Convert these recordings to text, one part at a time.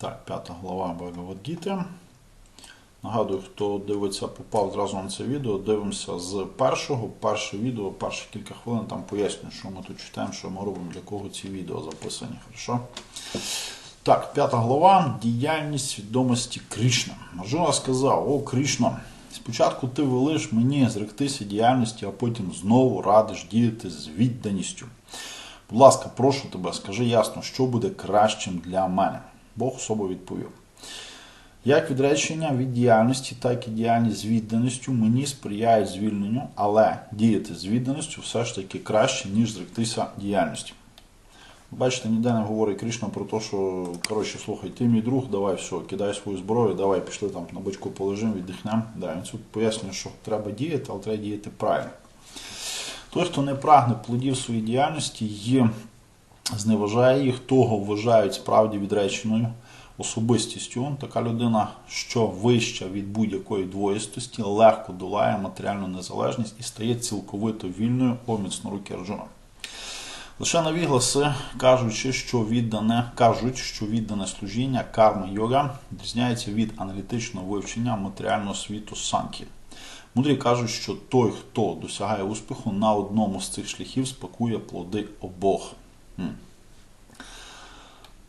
Так, п'ята глава Бхагавадгіти. Нагадую, хто дивиться, попав зразу на це відео. Дивимося з першого. Перше відео, перші кілька хвилин там поясню, що ми тут читаємо, що ми робимо, для кого ці відео записані. Хорошо? Так, п'ята глава. Діяльність свідомості Кришна. Мажура сказав: О, Кришна, спочатку ти велиш мені зректися діяльності, а потім знову радиш діяти з відданістю. Будь ласка, прошу тебе, скажи ясно, що буде кращим для мене. Бог особо відповів. Як відречення від діяльності, так і діяльність з відданістю мені сприяють звільненню, але діяти з відданістю все ж таки краще, ніж зректися діяльності. Бачите, ніде не говорить Кришна про те, що коротше, слухай, ти мій друг, давай все, кидай свою зброю, давай пішли там на бочку полежимо, віддихнемо. Да, він тут пояснює, що треба діяти, але треба діяти правильно. Той, хто не прагне плодів своєї діяльності і зневажає їх, того вважають справді відреченою особистістю. Така людина, що вища від будь-якої двоїстості, легко долає матеріальну незалежність і стає цілковито вільною о міцнорукі Арджуна. Лише навігласи, кажучи, що віддане, кажуть, що віддане служіння карма йога відрізняється від аналітичного вивчення матеріального світу санкі. Мудрі кажуть, що той, хто досягає успіху на одному з цих шляхів, спакує плоди обох.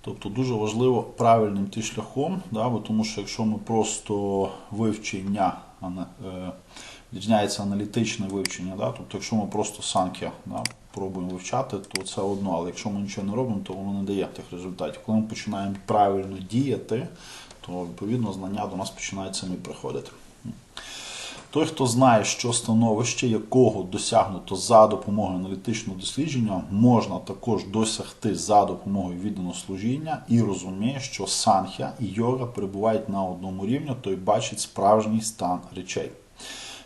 Тобто дуже важливо правильним ти шляхом, да, бо тому що якщо ми просто вивчення е, відрізняється аналітичне вивчення, да, тобто якщо ми просто санкя да, пробуємо вивчати, то це одно, але якщо ми нічого не робимо, то воно не дає тих результатів. Коли ми починаємо правильно діяти, то відповідно знання до нас починають самі приходити. Той, хто знає, що становище якого досягнуто за допомогою аналітичного дослідження, можна також досягти за допомогою відданого служіння і розуміє, що санхя і йога перебувають на одному рівні, той бачить справжній стан речей.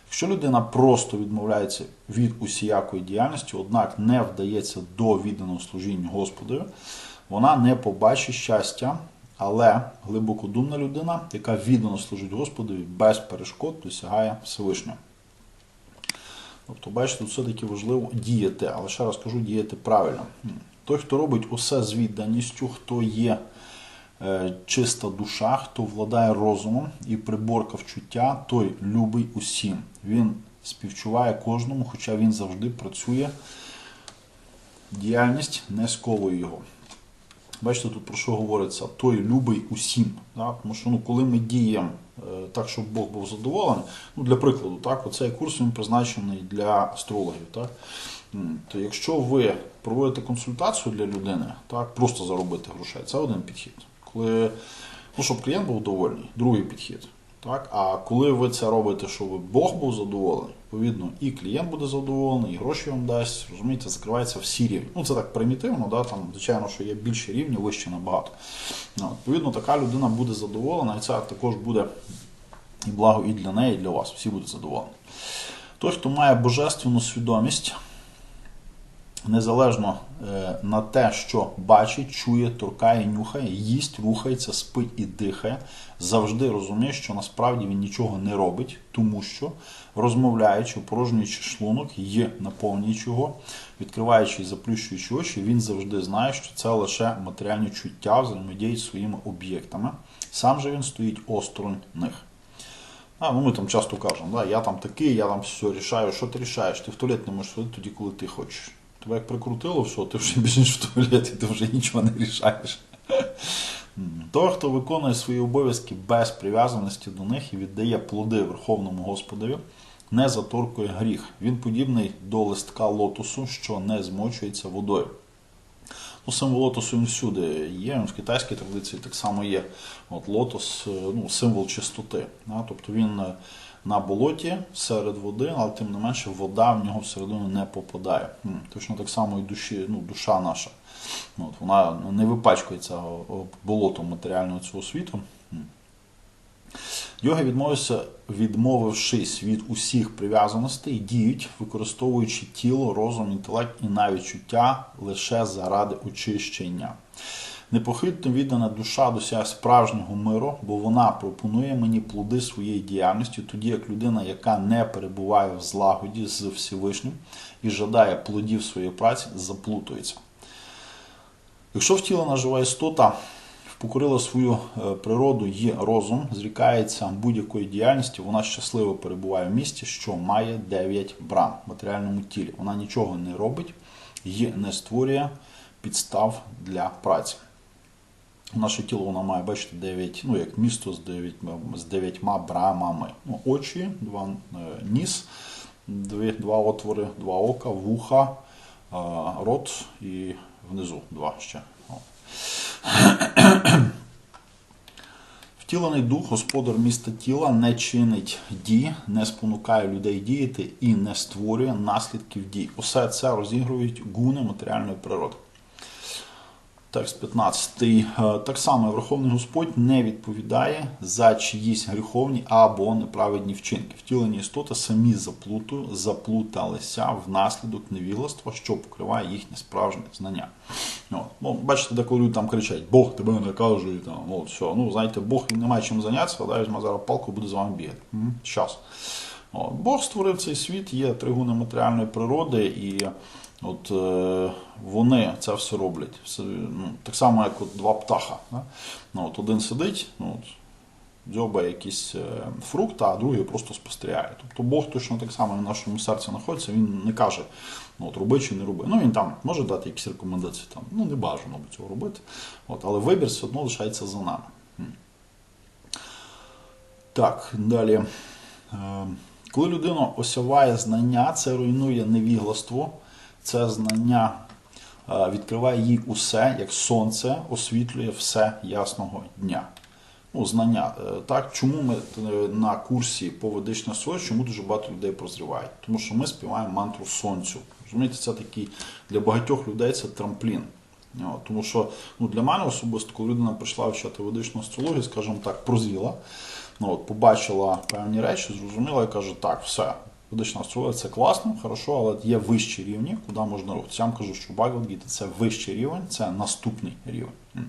Якщо людина просто відмовляється від усіякої діяльності, однак не вдається до відданого служіння Господові, вона не побачить щастя, але глибокодумна людина, яка віддано служить Господові, без перешкод досягає Всевишнього. Тобто, бачите, тут все-таки важливо діяти, але ще раз кажу, діяти правильно. Той, хто робить усе з відданістю, хто є е, чиста душа, хто владає розумом і приборка вчуття, той любий усім. Він співчуває кожному, хоча він завжди працює. Діяльність не сковує його. Бачите, тут про що говориться? Той любий усім. Да? Тому що ну, коли ми діємо е, так, щоб Бог був задоволений, ну, для прикладу, так, оцей курс він призначений для астрологів. Так? То якщо ви проводите консультацію для людини, так, просто заробити грошей, це один підхід. Коли, ну, щоб клієнт був довольний, другий підхід. Так? А коли ви це робите, щоб Бог був задоволений, відповідно, і клієнт буде задоволений, і гроші вам дасть, розумієте, закривається всі рівні. Ну, це так примітивно, да? там, звичайно, що є більші рівні, вище набагато. Ну, відповідно, така людина буде задоволена, і це також буде і благо і для неї, і для вас. Всі будуть задоволені. Той, хто має божественну свідомість, незалежно е, на те, що бачить, чує, торкає, нюхає, їсть, рухається, спить і дихає, завжди розуміє, що насправді він нічого не робить, тому що розмовляючи, порожнюючи шлунок, є наповнюючи його, відкриваючи і заплющуючи очі, він завжди знає, що це лише матеріальні чуття взаємодіють зі своїми об'єктами. Сам же він стоїть осторонь них. А, ну ми там часто кажемо, да, я там такий, я там все рішаю. Що ти рішаєш? Ти в туалет не можеш ходити тоді, коли ти хочеш. Тебе як прикрутило, все, ти вже біжиш в туалет і ти вже нічого не рішаєш. Той, хто виконує свої обов'язки без прив'язаності до них і віддає плоди Верховному Господові, не заторкує гріх. Він подібний до листка лотосу, що не змочується водою. Ну, символ лотосу він всюди є, в китайській традиції так само є. От лотос, е, ну, символ чистоти. Да? Тобто він е, на болоті серед води, але тим не менше вода в нього всередину не попадає. Точно так само і душі, ну, душа наша. От, вона не випачкується болотом матеріального цього світу. Йоги відмовився, відмовившись від усіх прив'язаностей, діють, використовуючи тіло, розум, інтелект і навіть чуття лише заради очищення. Непохитно віддана душа досягає справжнього миру, бо вона пропонує мені плоди своєї діяльності, тоді як людина, яка не перебуває в злагоді з Всевишнім і жадає плодів своєї праці, заплутується. Якщо втілена жива істота покорила свою е, природу і розум, зрікається будь-якої діяльності, вона щасливо перебуває в місті, що має 9 брам в матеріальному тілі. Вона нічого не робить і не створює підстав для праці. Наше тіло воно має, бачите, 9, ну як місто з 9, з 9 брамами. Ну, очі, два е, ніс, дві, два отвори, два ока, вуха, е, рот і внизу два ще. Втілений дух, господар міста тіла, не чинить дій, не спонукає людей діяти і не створює наслідків дій. Усе це розігрують гуни матеріальної природи. Текст 15. Е, Так само Верховний Господь не відповідає за чиїсь гріховні або неправедні вчинки. Втілені істоти самі заплуту, заплуталися внаслідок невігластва, що покриває їхнє справжнє знання. От. Ну, бачите, деколи люди там кричать, Бог тебе наказує. Там, от, все. Ну, знаєте, Бог не має чим зайнятися, але візьме зараз палку буде з вами бігати. От. Бог створив цей світ, є тригуни матеріальної природи, і от е, вони це все роблять. Все, ну, так само, як от два птаха. Да? Ну, от один сидить, ну, от, дзьобає якийсь е, фрукт, а другий просто спостерігає. Тобто Бог точно так само в нашому серці знаходиться, він не каже, ну, от, роби чи не роби. Ну, він там може дати якісь рекомендації, там, ну не бажано би цього робити. От, але вибір все одно лишається за нами. Так, далі. Е, Коли людина осяває знання, це руйнує невігластво, це знання е, відкриває їй усе, як сонце освітлює все ясного дня. Ну, знання. Е, Так, чому ми е, на курсі по ведичне сонце, чому дуже багато людей прозрівають? Тому що ми співаємо мантру сонцю. Розумієте, це такий для багатьох людей це трамплін. Тому що ну, для мене особисто, коли людина прийшла вчати ведичну астрологію, скажімо так, прозріла, ну, от, побачила певні речі, зрозуміла і каже, так, все, ведична астрологія це класно, хорошо, але є вищі рівні, куди можна рухатися. Я вам кажу, що Багавгіта це вищий рівень, це наступний рівень.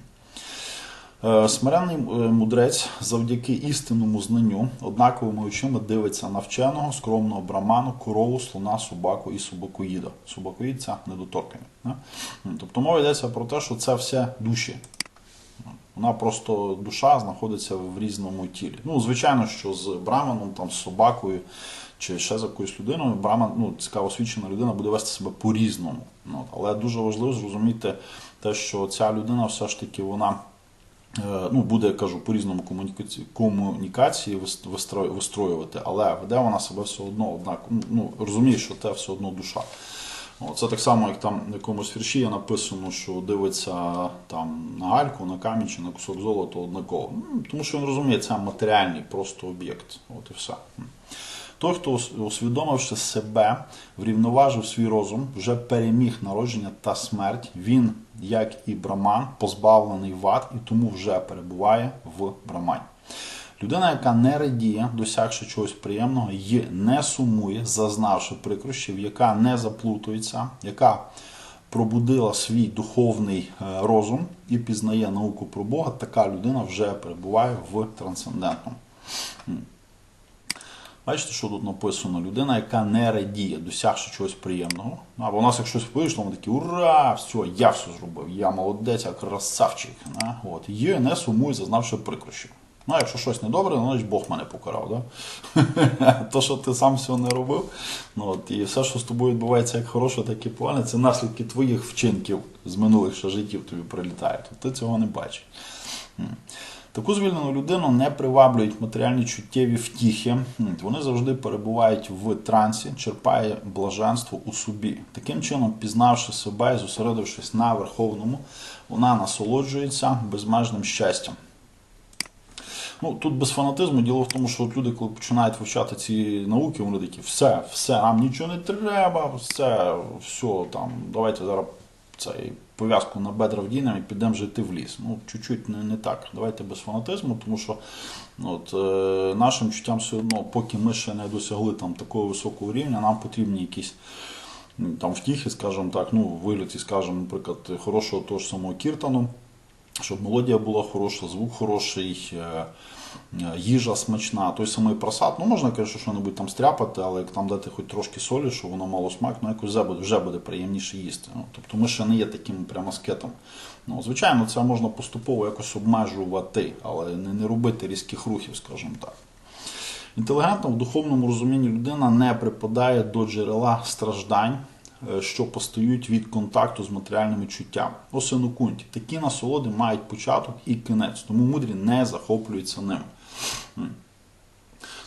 Е, Смиренний е, мудрець завдяки істинному знанню однаковими очима дивиться на вченого, скромного браману, корову, слона, собаку і собакоїда. Собакоїд це? М, Тобто мова йдеться про те, що це все душі. Вона просто душа знаходиться в різному тілі. Ну, звичайно, що з браманом, там, з собакою чи ще з якоюсь людиною, браман, ну, цікаво освічена людина буде вести себе по-різному. Ну, але дуже важливо зрозуміти те, що ця людина все ж таки вона. Е, Ну, буде, я кажу, по-різному комунікації, комунікації вистроювати, але веде вона себе все одно однак. Ну, розуміє, що це все одно душа. Це так само, як там в якомусь вірші є написано, що дивиться там на гальку, на камінь чи на кусок золота однаково. Тому що він розуміє, це матеріальний просто об'єкт. От і все. Той, хто усвідомивши себе, врівноважив свій розум, вже переміг народження та смерть. Він, як і браман, позбавлений вад і тому вже перебуває в брамані. Людина, яка не радіє, досягши чогось приємного, і не сумує, зазнавши прикрощів, яка не заплутується, яка пробудила свій духовний е, розум і пізнає науку про Бога, така людина вже перебуває в трансцендентному. Бачите, що тут написано? Людина, яка не радіє, досягши чогось приємного. Або у нас як щось вийшло, ми такі ура! Все, я все зробив, я молодець, я красавчик. Да? От. Є не сумує, зазнавши прикрощів. Ну, якщо щось недобре, значить Бог мене покарав. Да? То, що ти сам всього не робив, ну, от, і все, що з тобою відбувається як хороше, так і погане, це наслідки твоїх вчинків з минулих ще життів тобі прилітають. Тобто ти цього не бачиш. Таку звільнену людину не приваблюють матеріальні чуттєві втіхи. Вони завжди перебувають в трансі, черпає блаженство у собі. Таким чином, пізнавши себе і зосередившись на верховному, вона насолоджується безмежним щастям. Ну, тут без фанатизму діло в тому, що от люди, коли починають вивчати ці науки, вони такі, все, все, нам нічого не треба, все, все, там, давайте зараз цей пов'язку на бедра вдінемо і підемо жити в ліс. Ну, чуть-чуть не, не так. Давайте без фанатизму, тому що ну, от, е, нашим чуттям все одно, поки ми ще не досягли там такого високого рівня, нам потрібні якісь там втіхи, скажімо так, ну, в вигляді, скажімо, наприклад, хорошого того ж самого Кіртану. щоб мелодія була хороша, звук хороший, е, їжа смачна, той самий просад. Ну, можна, звісно, що-небудь там стряпати, але як там дати хоч трошки солі, щоб воно мало смак, ну якось вже буде, вже буде приємніше їсти. Ну, тобто ми ще не є таким прямо скетом. Ну, звичайно, це можна поступово якось обмежувати, але не, не робити різких рухів, скажімо так. Інтелігентна в духовному розумінні людина не припадає до джерела страждань, е, що постають від контакту з матеріальними чуттями. Осинокунті. Такі насолоди мають початок і кінець, тому мудрі не захоплюються ними. М.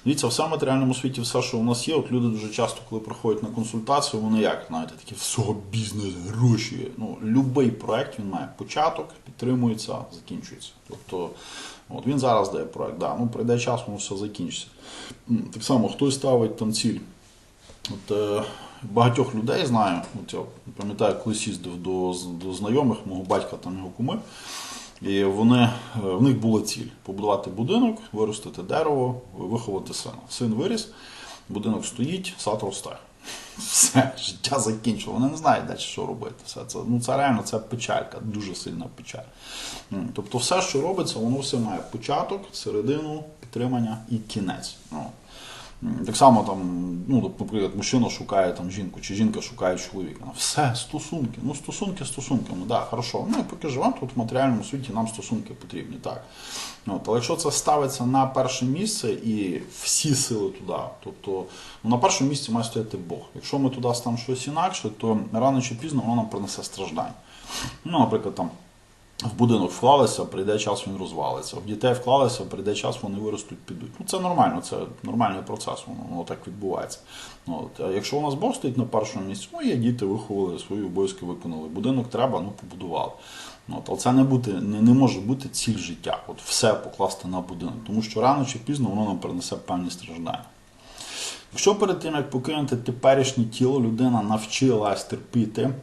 Дивіться, все в матеріальному світі, все, що у нас є, от люди дуже часто, коли приходять на консультацію, вони як, знаєте, такі все, бізнес, гроші. Ну, любий проект він має початок, підтримується, закінчується. Тобто, от він зараз дає проект, да, ну прийде час, воно все закінчиться. Так само, хтось ставить там ціль. От, е, багатьох людей знаю, от я пам'ятаю, колись їздив до, до знайомих, мого батька там його куми. І вони, е, в них була ціль побудувати будинок, виростити дерево, виховати сина. Син виріс, будинок стоїть, сад росте. Все, життя закінчило. Вони не знають далі, що робити. Все це, ну, це реально це печалька, дуже сильна печаль. Тобто все, що робиться, воно все має початок, середину, підтримання і кінець. Ну, Так само там, ну, наприклад, мужчина шукає там жінку, чи жінка шукає чоловіка. Ну, Все, стосунки. Ну, стосунки стосунками, да, хорошо. Ну і поки живемо тут в матеріальному світі, нам стосунки потрібні, так. От, але якщо це ставиться на перше місце і всі сили туди, тобто ну, на першому місці має стояти Бог. Якщо ми туди ставимо щось інакше, то рано чи пізно воно нам принесе страждання. Ну, наприклад, там в будинок вклалися, прийде час, він розвалиться. В дітей вклалися, прийде час, вони виростуть, підуть. Ну це нормально, це нормальний процес, воно, воно так відбувається. От. А якщо у нас Бог стоїть на першому місці, ну є діти, виховали, свої обов'язки виконали. Будинок треба, ну побудували. От, але це не, бути, не, не може бути ціль життя. От все покласти на будинок, тому що рано чи пізно воно нам принесе певні страждання. Якщо перед тим, як покинути теперішнє тіло, людина навчилась терпіти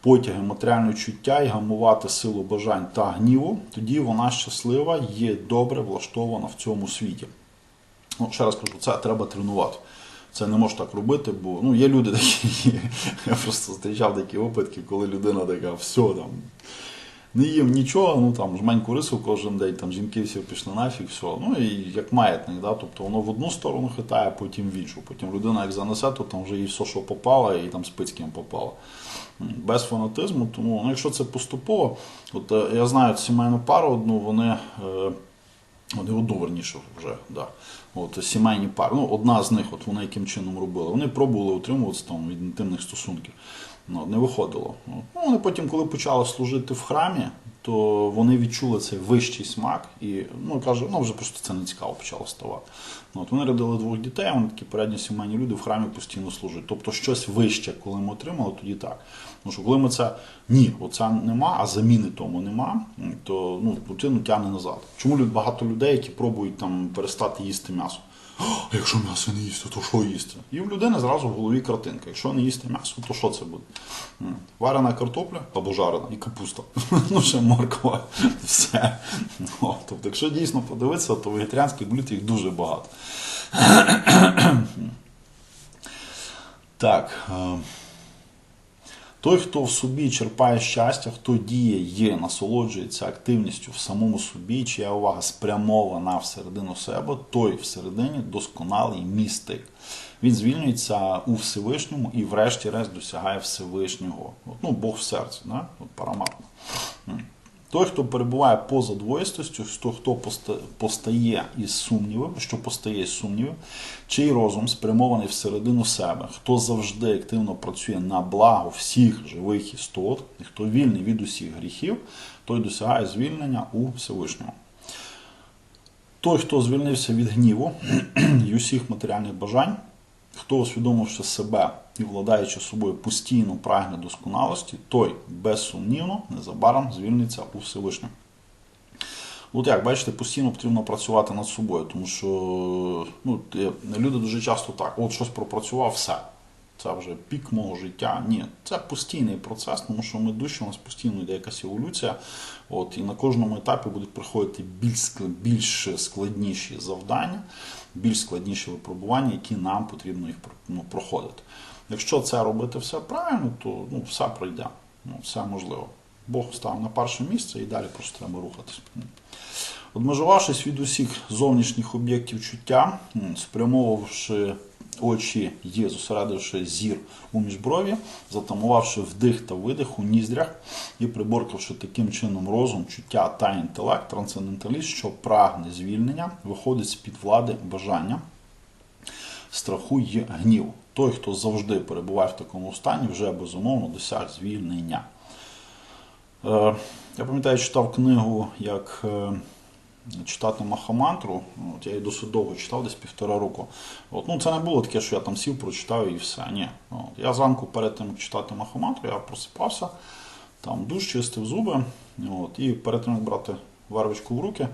потяги матеріального чуття і гамувати силу бажань та гніву, тоді вона щаслива, є добре влаштована в цьому світі. Ну, ще раз кажу, це треба тренувати. Це не можна так робити, бо ну, є люди такі, я просто зустрічав такі випадки, коли людина така, все там. Не їм нічого, ну там жменьку рису кожен день, там жінки всі пішли нафіг, все. Ну і як маятник, да? тобто воно в одну сторону хитає, потім в іншу. Потім людина як занесе, то там вже їй все, що попало, і там спить з ким попало. Без фанатизму, тому ну, якщо це поступово, от е, я знаю сімейну пару одну, вони. Е, вони одну вже, да. От сімейні пари. Ну, одна з них, от вони яким чином робили. Вони пробували утримуватися там від інтимних стосунків. Ну, не виходило. Ну, вони потім, коли почали служити в храмі, то вони відчули цей вищий смак і ну каже, ну вже просто це не цікаво почало ставати. Ну, от вони родили двох дітей, вони такі порядні сімейні люди в храмі постійно служать. Тобто щось вище, коли ми отримали, тоді так. Тому що коли ми це ні, оце нема, а заміни тому нема, то ну, людину тягне назад. Чому багато людей, які пробують там перестати їсти м'ясо? «О, А якщо м'ясо не їсти, то що їсти? І в людини зразу в голові картинка. Якщо не їсти м'ясо, то що це буде? Варена картопля або жарена і капуста. ну ще морква. Все. Тобто, якщо дійсно подивитися, то вегетаріанських блюд їх дуже багато. так. Той, хто в собі черпає щастя, хто діє, є, насолоджується активністю в самому собі, чия увага спрямована всередину себе, той всередині досконалий містик. Він звільнюється у Всевишньому і, врешті-решт, досягає Всевишнього. От, ну, Бог в серці, да? От, параматно. Той, хто перебуває поза двоїстостю, хто, хто постає із сумнівів, що постає із сумнівів, чий розум спрямований всередину себе, хто завжди активно працює на благо всіх живих істот, і хто вільний від усіх гріхів, той досягає звільнення у Всевишньому. Той, хто звільнився від гніву і усіх матеріальних бажань, хто усвідомивши себе і владаючи собою постійно прагне досконалості, той безсумнівно незабаром звільниться у Всевишньому. От як бачите, постійно потрібно працювати над собою, тому що ну, люди дуже часто так, от щось пропрацював, все. Це вже пік мого життя. Ні, це постійний процес, тому що ми душі, у нас постійно йде якась еволюція. От, і на кожному етапі будуть приходити більш, більш складніші завдання, більш складніші випробування, які нам потрібно їх ну, проходити. Якщо це робити все правильно, то ну, все пройде. Ну, все можливо. Бог став на перше місце і далі просто треба рухатись. Одмежувавшись від усіх зовнішніх об'єктів чуття, спрямовувавши очі і зосередивши зір у міжброві, затамувавши вдих та видих у ніздрях і приборкавши таким чином розум, чуття та інтелект, трансценденталіст, що прагне звільнення, виходить з-під влади бажання, страху й гніву. Той, хто завжди перебуває в такому стані, вже безумовно досяг звільнення. Е, Я пам'ятаю, читав книгу, як е, читати Махамантру. От я її досить довго читав, десь півтора року. От, ну, це не було таке, що я там сів, прочитав і все. Ні. От, я зранку перед тим, як читати Махамантру, я просипався, там душ чистив зуби. От, і перед тим, як брати вервичку в руки,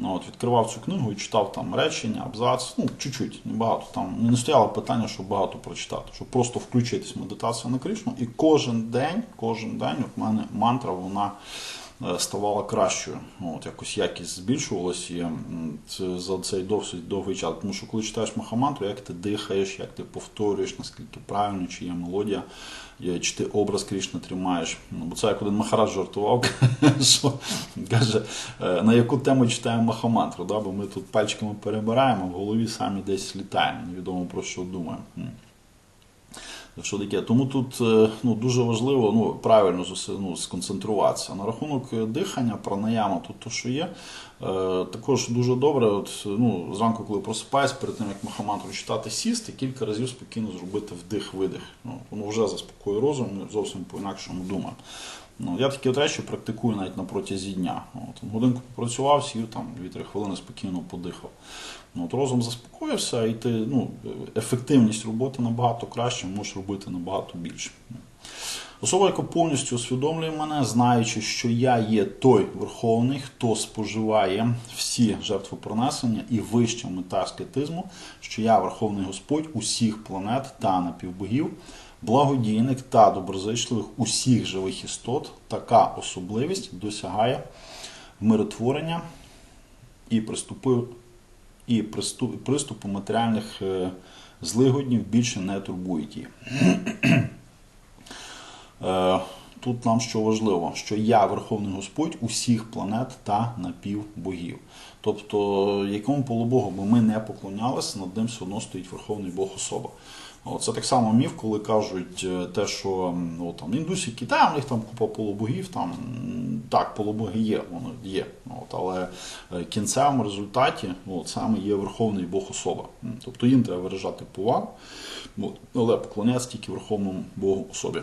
от, відкривав цю книгу і читав там речення, абзац, ну, чуть-чуть, небагато. Там не стояло питання, щоб багато прочитати, щоб просто включитись в медитацію на Кришну. І кожен день, кожен день от в мене мантра вона ставала кращою. От, якось якість збільшувалась і це за цей досить довгий час. Тому що коли читаєш Махамантру, як ти дихаєш, як ти повторюєш, наскільки правильно, чи є мелодія, чи ти образ Крішни тримаєш. Ну, бо це як один Махарадж жартував, що каже, е, на яку тему читаємо Махамантру, да? бо ми тут пальчиками перебираємо, в голові самі десь літаємо, невідомо про що думаємо. М. Що таке? Тому тут е, ну, дуже важливо ну, правильно ну, сконцентруватися. На рахунок е, дихання, пранаяма, тут то, що є. Е, також дуже добре, от, ну, зранку, коли просипаюсь, перед тим як махамантру читати, сісти, кілька разів спокійно зробити вдих-видих. Ну, воно вже заспокоює розум, зовсім по-інакшому думаємо. Ну, я такі от речі практикую навіть на протязі дня. От, годинку попрацював, сів там 2-3 хвилини спокійно подихав. Ну, от розум заспокоївся, і ти, ну, ефективність роботи набагато краще, можеш робити набагато більше. Особа, яка повністю усвідомлює мене, знаючи, що я є той верховний, хто споживає всі жертвопринесення і вища мета аскетизму, що я верховний Господь усіх планет та напівбогів, благодійник та доброзичливих усіх живих істот, така особливість досягає миротворення і приступив і приступу матеріальних е, злигоднів більше не турбують її. Е, Тут нам що важливо, що я Верховний Господь усіх планет та напівбогів. Тобто, якому полубогу би ми не поклонялися, над ним все одно стоїть Верховний Бог особа. От, Це так само міф, коли кажуть е, те, що ну, там, індусі Китаю, у них там купа полубогів, там так, полубоги є, воно є. От, але е, в кінцевому результаті от, саме є Верховний Бог особа. Тобто їм треба виражати повагу, але поклонятися тільки Верховному Богу особі.